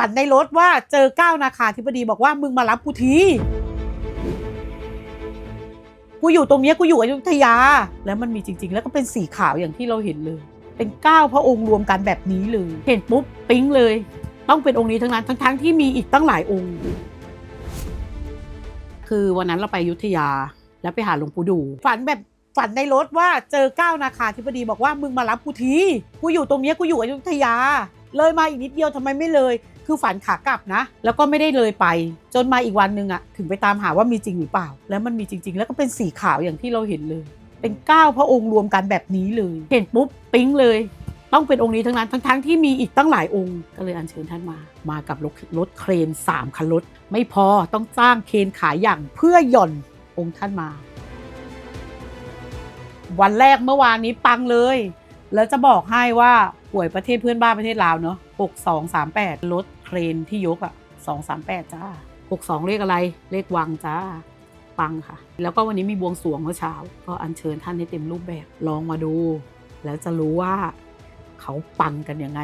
ฝันในรถว่าเจอก้าวนาคาธิบดีบอกว่ามึงมารับกูที กูอยู่ตรงเนี้ยกูอยู่อยุธยา แล้วมันมีจริง ๆ แล้วก็เป็นสีขาวอย่างที่เราเห็นเลย เป็นเก้าพระองค์รวมกันแบบนี้เลย เห็นปุ๊บปิ๊งเลย ต้องเป็นองค์นี้ทั้งนั้นทั้งๆที่มีอีกตั้งหลายองค์ คือวันนั้นเราไปอยุธยาแล้วไปหาหลวงปู่ดู ฝันแบบฝันในรถว่าเจอก้าวนาคาธิบดีบอกว่ามึงมารับกูที กูอยู่ตรงเนี้ยกูอยู่อยุธยา เลยมาอีกนิดเดียวทำไมไม่เลย คือฝันขากลับนะ แล้วก็ไม่ได้เลยไป จนมาอีกวันหนึ่งอะถึงไปตามหาว่ามีจริงหรือเปล่า แล้วมันมีจริง ๆ แล้วก็เป็นสีขาวอย่างที่เราเห็นเลย เป็นเก้าพระองค์รวมกันแบบนี้เลย เห็นปุ๊บปิ๊งเลย ต้องเป็นองค์นี้ทั้งนั้นทั้งๆที่มีอีกตั้งหลายองค์ ก็เลยอัญเชิญท่านมา มากับรถรถเครนสามคันรถไม่พอต้องจ้างเคนขายอย่างเพื่อหย่อนองค์ท่านมา วันแรกเมื่อวานนี้ปังเลย แล้วจะบอกให้ว่า ป่วยประเทศเพื่อนบ้านประเทศลาวเนาะ6238 รถเครนที่ยกอะ238 จ้า 62 เลขอะไร เลขวังจ้า ปังค่ะ แล้วก็วันนี้มีบวงสรวงเมื่อเช้า ก็อัญเชิญท่านให้เต็มรูปแบบ ลองมาดู แล้วจะรู้ว่าเขาปังกันยังไง